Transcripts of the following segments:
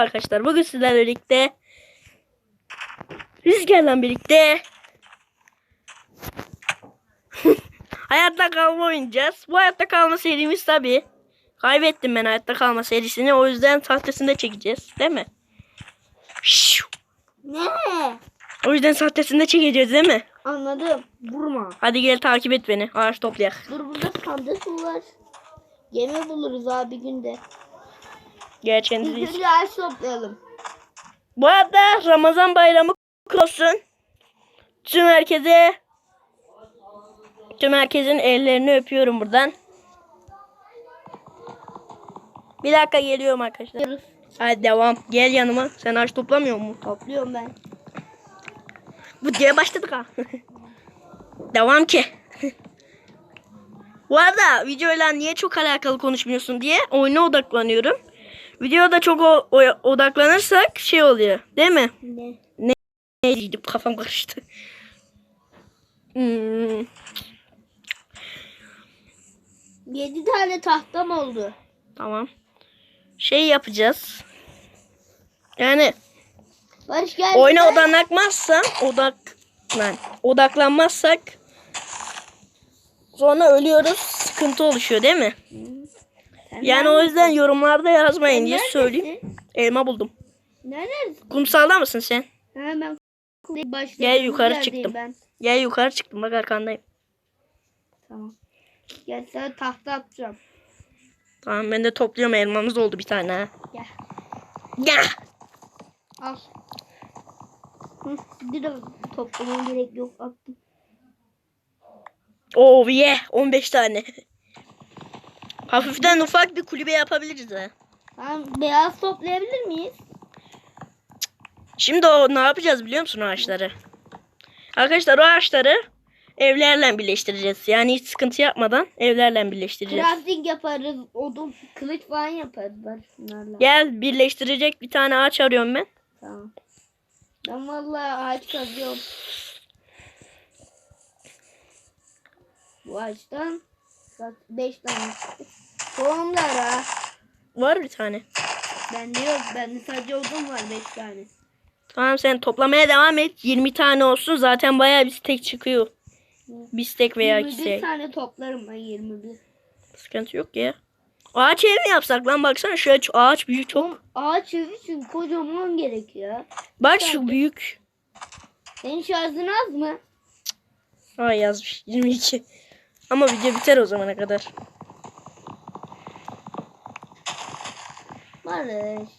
arkadaşlar. Bugün sizlerle birlikte Rüzgar'la birlikte hayatta kalma oynayacağız. Bu hayatta kalma serimiz tabi. Kaybettim ben hayatta kalma serisini. O yüzden sahtesinde çekeceğiz. Değil mi? Ne? O yüzden sahtesinde çekeceğiz değil mi? Anladım. Vurma. Hadi gel takip et beni. Ağaç toplayak. Dur burada sandık var? Gemi buluruz abi günde. Biz kendiniz. önce ağaç toplayalım. Bu arada Ramazan bayramı kutlu olsun. Tüm herkese tüm herkesin ellerini öpüyorum buradan. Bir dakika geliyorum arkadaşlar. Yarız. Hadi devam. Gel yanıma. Sen ağaç toplamıyor musun? Topluyorum ben. Bu diye başladık ha. devam ki. Bu arada videoyla niye çok alakalı konuşmuyorsun diye oyuna odaklanıyorum. Videoda çok o- o- odaklanırsak şey oluyor. Değil mi? Ne? Neydi kafam karıştı. Hmm. Yedi tane tahtam oldu. Tamam. Şey yapacağız. Yani Barış gel. oyuna odaklanmazsa odak lan odaklanmazsak sonra ölüyoruz. Sıkıntı oluşuyor değil mi? Sen Yani o yüzden yorumlarda yazmayın diye neredesin? söyleyeyim. Elma buldum. Neredesin? Kumsalda mısın sen? Başladığımız Gel yukarı çıktım. Ben. Gel yukarı çıktım bak arkandayım. Tamam. Gel sana tahta atacağım. Tamam ben de topluyorum elmamız oldu bir tane ha. Gel. Gel. Al. Hı, bir de toplamam gerek yok. Attım. Oh yeah 15 tane. Hafiften ufak bir kulübe yapabiliriz ha. Tamam. Beyaz toplayabilir miyiz? Şimdi o ne yapacağız biliyor musun o ağaçları? Arkadaşlar o ağaçları evlerle birleştireceğiz. Yani hiç sıkıntı yapmadan evlerle birleştireceğiz. Crafting yaparız. Odun, kılıç falan yaparız. Bunlarla. Gel birleştirecek bir tane ağaç arıyorum ben. Tamam. Ben vallahi ağaç kazıyorum. Bu ağaçtan 5 tane çıktı. Tohumlara. Var bir tane. Bende yok. Bende sadece odun var 5 tane. Tamam sen toplamaya devam et. 20 tane olsun zaten bayağı bir stek çıkıyor. Bir stek veya iki 21 stek. tane toplarım ben 21. Sıkıntı yok ya. Ağaç evi mi yapsak lan baksana şu ağaç, ağaç büyük çok. Ağaç evi için kocaman gerekiyor. Bak şu büyük. Senin şarjın az mı? Ay yazmış 22. Ama video biter o zamana kadar. Barış.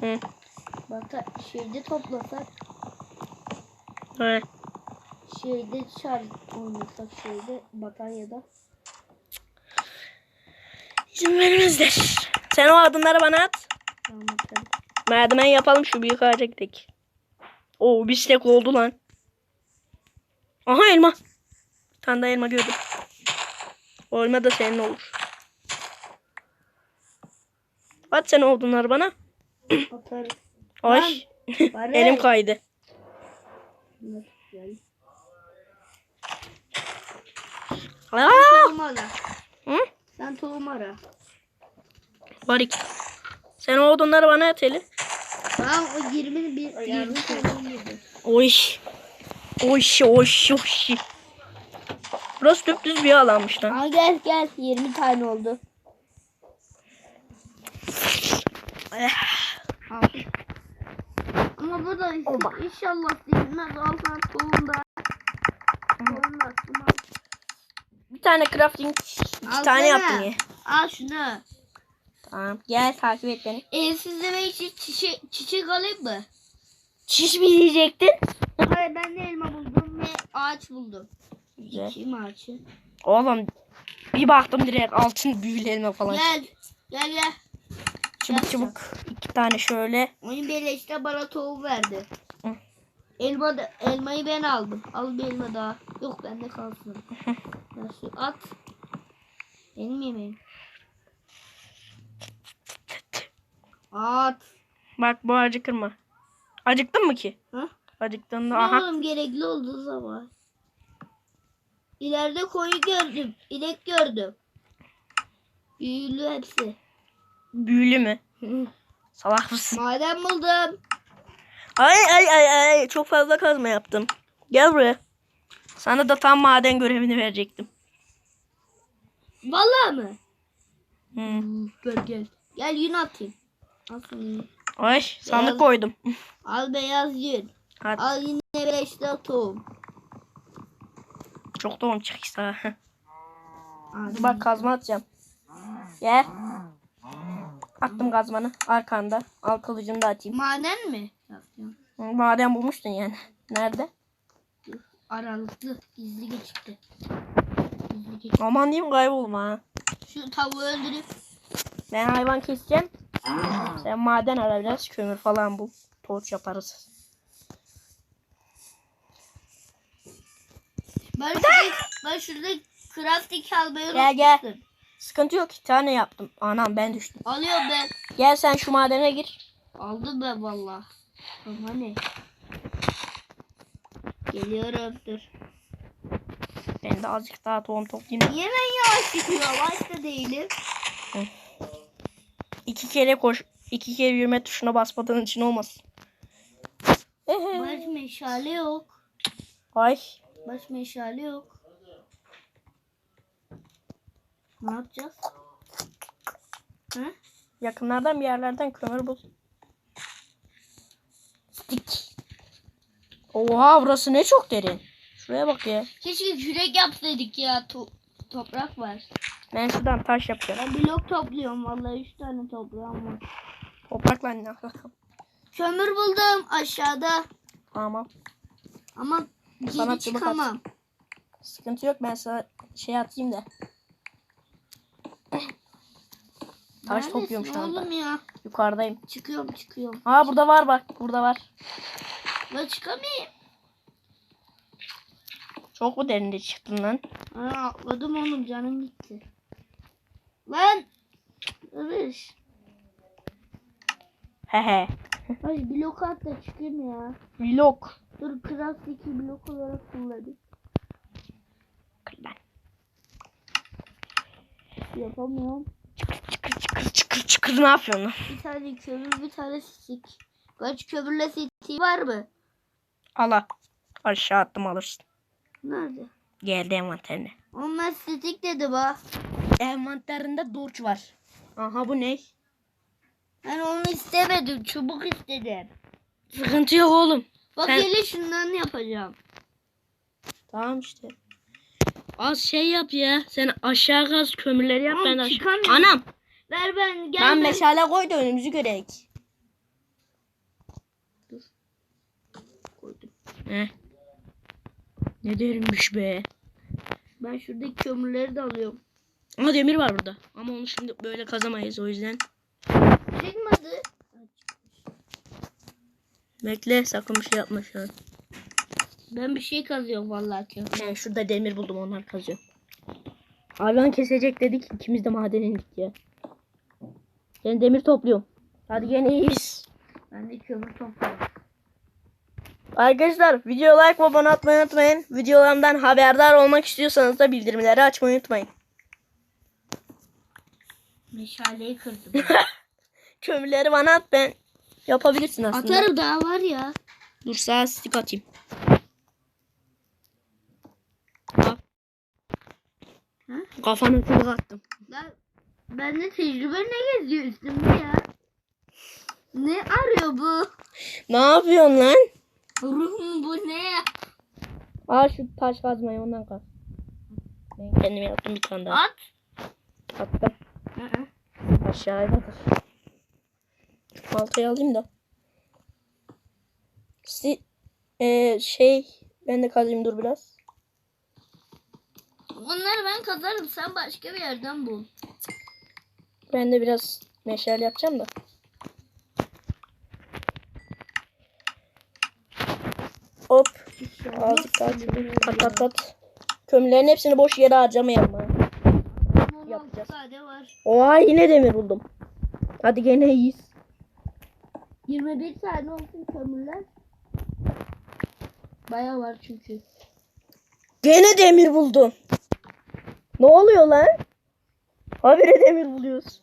Hı. Bata şeyde toplasak. He. Şeyde şarj oynasak şeyde bataryada. İzin vermezler. Sen o adımları bana at. Tamam bakalım. Merdiven yapalım şu büyük ağaca gidelim. Oo bir stek oldu lan. Aha elma. Bir tane daha elma gördüm. O elma da senin olur. At sen odunları bana. Atarız. Ay. Barış. Elim kaydı. Aa! Tohum ara. Hı? Sen tohum ara. Barik. Sen o odunları bana at hele. Tamam o 20 bir 20 tane yedi. Oy. Oy oy oy. Burası düz bir alanmış lan. Aa gel gel 20 tane oldu. Al. Ama bu da inşallah değilmez. Al sana tohum da. Tohum da attım, al. Bir tane crafting iki Al tane yaptım ya. Al şunu. Tamam gel takip et beni. Evsizleme için çiçek, çiçek alayım mı? Çiş mi diyecektin? Hayır ben de elma buldum ve ağaç buldum. Güzel. Kim ağaçı? Oğlum bir baktım direkt altın büyülü elma falan. Gel. Gel gel. Çabuk çabuk. İki tane şöyle. Oyun beleşte bana tohum verdi. Hı. Elma da, elmayı ben aldım. Al bir elma daha. Yok bende kalsın. Nasıl? At. Benim yemeğim. At. Bak bu ağacı kırma. Acıktın mı ki? Ha? Acıktın da Ne aha. oğlum gerekli olduğu zaman. İleride koyu gördüm. İnek gördüm. Büyülü hepsi. Büyülü mü? Salak mısın? Maden buldum. Ay ay ay ay çok fazla kazma yaptım. Gel buraya. Sana da tam maden görevini verecektim. Vallahi mı? Hı. Gel gel. Gel yün atayım. Al yün. Ay sandık Beyaz- koydum. Al beyaz yün. Hadi. Al yine beşte tohum. Çok çıkışta. Al. Bak kazma atacağım. Gel. Attım kazmanı arkanda. Al kılıcını da atayım. Maden mi? Maden bulmuştun yani. Nerede? Aralıklı. Gizli geçikti. Aman diyeyim kaybolma ha. Şu tavuğu öldürüp Ben hayvan keseceğim. Sen maden ara biraz kömür falan bul. Torç yaparız. ben şurada, ben şurada crafting almayı Gel, gel. Sıkıntı yok. iki tane yaptım. Anam ben düştüm. Alıyorum ben. Gel sen şu madene gir. Aldım ben valla. Tamam hani. Geliyorum dur. Ben de azıcık daha tohum toplayayım. Niye ben yavaş gidiyorum? Yavaş da değilim. İki kere koş. iki kere yürüme tuşuna basmadığın için olmasın. Baş meşale yok. Ay. Baş meşale yok. Ne yapacağız? Hı? Yakınlardan bir yerlerden kömür bul. Stick. Oha burası ne çok derin. Şuraya bak ya. Keşke kürek yapsaydık ya. To- toprak var. Ben şuradan taş yapacağım. Ben blok topluyorum vallahi 3 tane toprağım var. Toprakla ne alakam? Kömür buldum aşağıda. Tamam. Ama geri Sana çıkamam. Sıkıntı yok ben sana şey atayım da. Taş Neredesin topluyorum şu anda. Oğlum ya. Yukarıdayım. Çıkıyorum çıkıyorum. Aa burada var bak. Burada var. Ben çıkamayayım. Çok mu derinde çıktın lan? Aa, atladım oğlum canım gitti. Lan. Övüş. Hehe. Ay blok at da çıkayım ya. Vlog. Dur craft 2 blok olarak kullanayım. Lan. Yapamıyorum. Çıkır çıkır çıkır çıkır ne yapıyorsun? Bir tane kömür bir tane stik. Kaç kömürle stik var mı? Ala. Aşağı attım alırsın. Nerede? Geldi envanterine. Onlar stik dedi bak. Envanterinde dorç var. Aha bu ne? Ben onu istemedim. Çubuk istedim. Sıkıntı yok oğlum. Bak Sen- hele şundan yapacağım. Tamam işte. Az şey yap ya. Sen aşağı kaz kömürleri yap Oğlum, ben aşağı. Anam. Ver ben gel Ben meşale koy da önümüzü görek. koydum. Heh. Ne derinmiş be. Ben şuradaki kömürleri de alıyorum. Ama demir var burada. Ama onu şimdi böyle kazamayız o yüzden. Çıkmadı. Bekle sakın bir şey yapma şu an. Ben bir şey kazıyorum vallahi kömür. Ben şurada demir buldum onlar kazıyor. Hayvan kesecek dedik ikimiz de madene indik ya. Ben demir topluyorum. Hadi gene iyiyiz. Ben de kömür topluyorum. Arkadaşlar video like ve abone atmayı unutmayın. Videolarımdan haberdar olmak istiyorsanız da bildirimleri açmayı unutmayın. Meşaleyi kırdım. Kömürleri bana at ben yapabilirsin aslında. Atarım daha var ya. Dur sağa stick atayım. Al. Ha? Kafana çubuk Lan bende tecrübe ne geziyor üstümde ya? Ne arıyor bu? Ne yapıyorsun lan? Ruhum bu ne? Aa şu taş kazmayı ondan kaz. Ben kendim yaptım bir tane daha. At. Attım. Hı hı. Aşağıya bakır. Şu baltayı alayım da. Si ee, şey ben de kazayım dur biraz. Onları ben kazarım. Sen başka bir yerden bul. Ben de biraz meşale yapacağım da. Hop. Azıcık çubuk. Kat kat kat. Kömürlerin hepsini boş yere harcamayalım ha. Yapacağız. Oha yine demir buldum. Hadi gene iyiyiz. 21 tane olsun kömürler. Baya var çünkü. Gene demir buldum. Ne oluyor lan? Habire demir buluyoruz.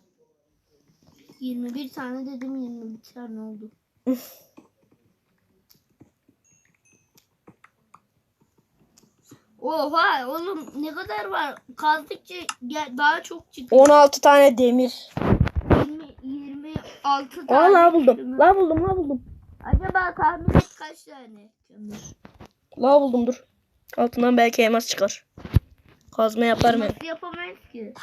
21 tane dedim 21 tane oldu. Oha oğlum ne kadar var? Kazdıkça daha çok çıkıyor. 16 tane demir. 20, 26 Aa tane. la buldum. La buldum la buldum. Acaba tahmin et kaç tane kömür? La buldum dur. Altından belki elmas çıkar. Kazma yaparım. Nasıl yapamayız ki?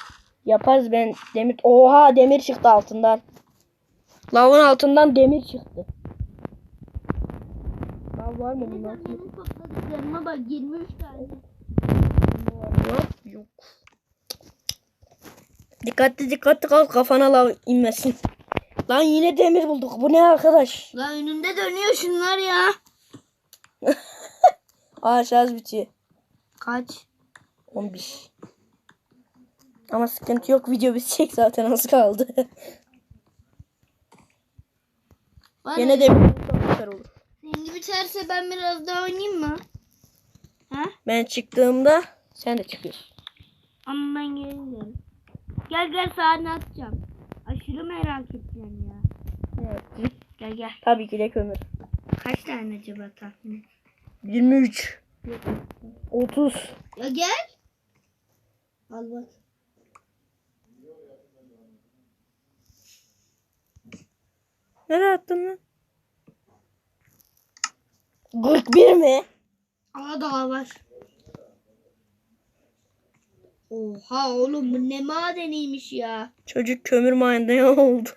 Yaparız ben demir. Oha demir çıktı altından. Lavın altından demir çıktı. Lav var mı? Benim benim topladıklarıma bak 23 tane. Yok. Yok. Dikkatli dikkatli kal kafana lav inmesin. Lan yine demir bulduk. Bu ne arkadaş? La önünde dönüyor şunlar ya. Aa şarj bitiyor. Kaç? 11. Ama sıkıntı yok. Video bitecek zaten az kaldı. Bana Gene de süper olur. Senin biterse ben biraz daha oynayayım mı? Ha? Ben çıktığımda sen de çıkıyorsun. Ama ben gelirim. Gel gel sahne atacağım. Aşırı merak ettim ya. Evet. Gel gel. Tabii ki de kömür. Kaç tane acaba tahmin et? 23. 30. Ya gel. Al bak. Nereye attın lan? 41 mi? Aa daha var. Oha oğlum bu ne madeniymiş ya. Çocuk kömür madeni oldu.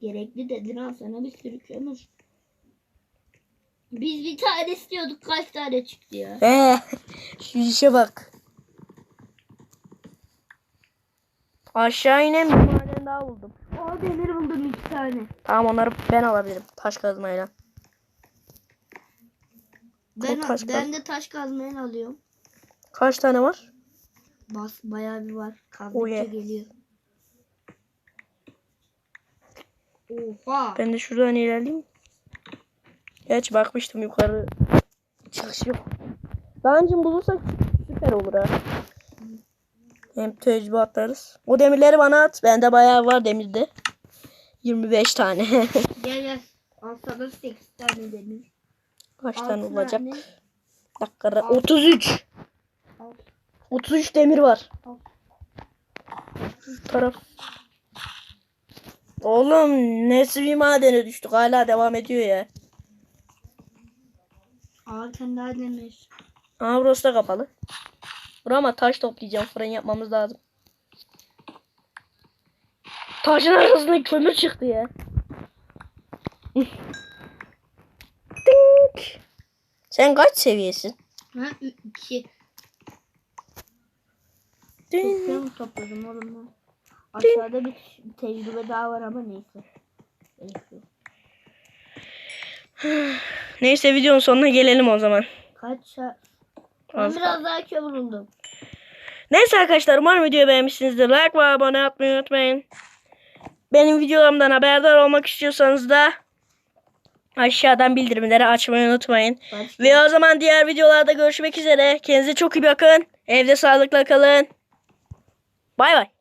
Gerekli dedin al sana bir sürü kömür. Biz bir tane istiyorduk kaç tane çıktı ya. He. Şu işe bak. Aşağı inen bir daha buldum. Aa demir buldum iki tane. Tamam onları ben alabilirim. Taş kazmayla. Ben, taş ben de taş kazmayı alıyorum. Kaç tane var? Bas bayağı bir var. Kazdıkça Oh yeah. geliyor. Oha. Ben de şuradan ilerleyeyim. Gerçi bakmıştım yukarı çıkış yok. Önce bulursak süper olur ha. Hem tecrübe atlarız. O demirleri bana at. Bende bayağı var demirde. 25 tane. Gel gel. Al sana 8 tane demir. Kaç Altı tane olacak? tane. Dakikada 33. Al. 33 demir var. Al. Bu taraf. Oğlum nesi bir madene düştük. Hala devam ediyor ya. Al sen daha demir. Aa burası da kapalı. Burama taş toplayacağım. Fırın yapmamız lazım. Taşın arasında kömür çıktı ya. Dink. Sen kaç seviyesin? Ha 2. Dink. Topladım oğlum ben. Aşağıda bir tecrübe daha var ama neyse. Neyse. Neyse videonun sonuna gelelim o zaman. Kaç Ben Az biraz daha kömür buldum. Neyse arkadaşlar umarım videoyu beğenmişsinizdir. Like ve abone olmayı unutmayın. Benim videolarımdan haberdar olmak istiyorsanız da aşağıdan bildirimleri açmayı unutmayın. Başka. Ve o zaman diğer videolarda görüşmek üzere. Kendinize çok iyi bakın. Evde sağlıkla kalın. Bay bay.